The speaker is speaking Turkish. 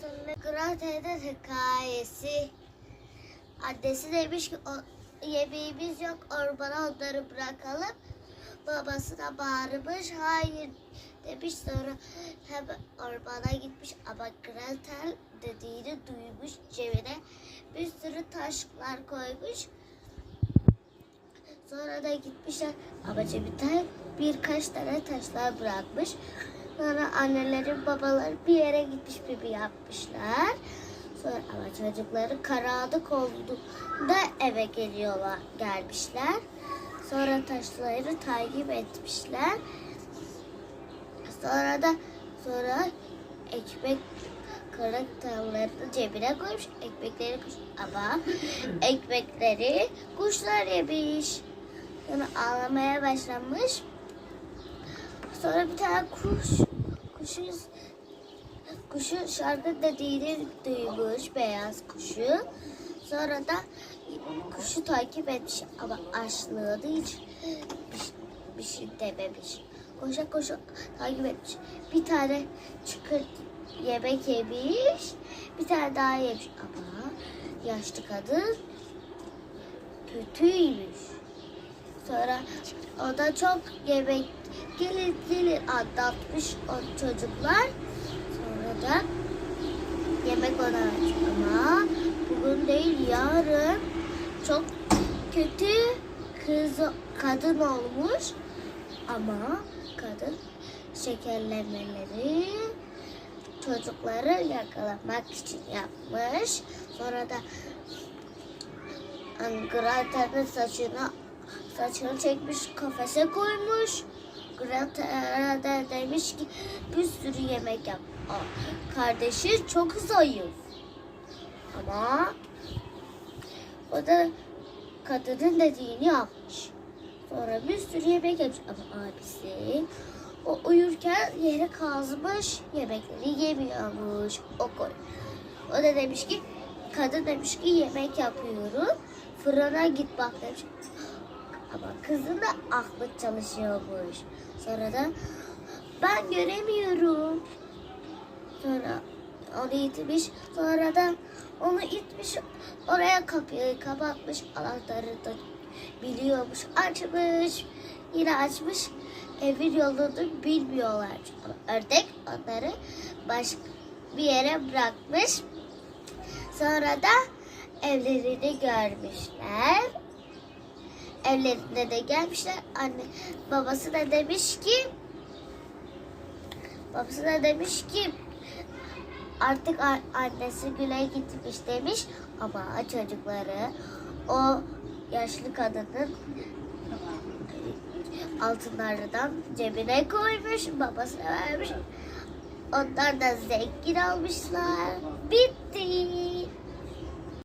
Sonra Gretel'in hikayesi. Annesi demiş ki o, yemeğimiz yok ormana onları bırakalım. Babasına bağırmış hayır demiş sonra hemen ormana gitmiş ama Gretel dediğini duymuş cebine bir sürü taşlar koymuş. Sonra da gitmişler ama cebine birkaç tane taşlar bırakmış. Sonra annelerin babaları bir yere gitmiş bibi yapmışlar. Sonra ama çocukları karanlık olduğunda eve geliyorlar gelmişler. Sonra taşları takip etmişler. Sonra da sonra ekmek karakterlerini cebine koymuş. Ekmekleri kuş ama ekmekleri kuşlar yemiş. Sonra ağlamaya başlamış. Sonra bir tane kuş kuşu kuşu şarkı dediğini duymuş beyaz kuşu. Sonra da kuşu takip etmiş ama açlığını hiç bir, bir şey dememiş. Koşa koşa takip etmiş. Bir tane çıkır yemek yemiş. Bir tane daha yemiş ama yaşlı kadın kötüymüş. Sonra o da çok yemek gelin gelin anlatmış o çocuklar. Sonra da yemek ona ama bugün değil yarın çok kötü kız kadın olmuş ama kadın şekerlemeleri çocukları yakalamak için yapmış. Sonra da Gretel'in saçını saçını çekmiş kafese koymuş. Gretel de demiş ki bir sürü yemek yap. Aa, Kardeşi çok zayıf. Ama o da kadının dediğini yapmış. Sonra bir sürü yemek yapmış. Ama abisi o uyurken yere kazmış yemekleri yemiyormuş. O koy. O da demiş ki kadın demiş ki yemek yapıyorum. Fırına git bak demiş. Ama kızın da aklı çalışıyormuş. Sonra da ben göremiyorum. Sonra onu itmiş. Sonra da onu itmiş. Oraya kapıyı kapatmış. Anahtarı da biliyormuş. Açmış. Yine açmış. Evin yolunu bilmiyorlar. Ördek onları başka bir yere bırakmış. Sonra da evlerini görmüşler. Evlerinde de gelmişler. Anne babası da demiş ki babası da demiş ki artık annesi güle gitmiş demiş. Ama çocukları o yaşlı kadının altınlardan cebine koymuş babasına vermiş. Onlar da zengin olmuşlar bitti